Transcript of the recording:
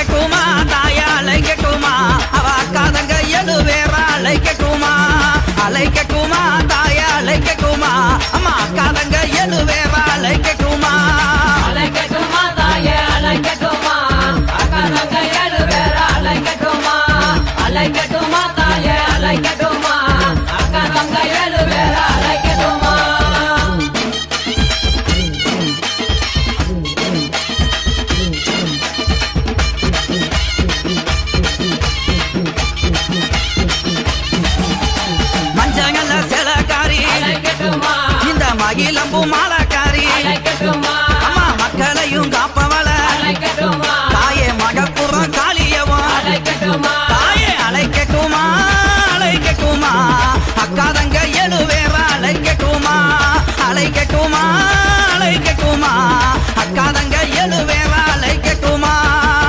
கேட்டுமா தாயாலை கேட்டுமா அவ அக்காதங்க எது வேற அலை கேட்டுமா அலை கேட்டுமா தாயாலை கேட்டுமா அம்மா அக்காதங்க எது வேற அலை கேட்டுமா அலை கேட்டுமா தாயே அலை கேட்டுமா அக்காதங்க எது வேற அலை கேட்டுமா அலை கேட்டுமா தாயே இந்த மகிழம்பு மாலக்காரி அம்மா மக்களையும் காப்பவள. தாயே மகப்புறம் காளியவன் தாயே அழைக்கட்டுமா அழைக்கட்டுமா அக்காதங்க எழுவேற அழைக்கட்டுமா அழைக்கட்டுமா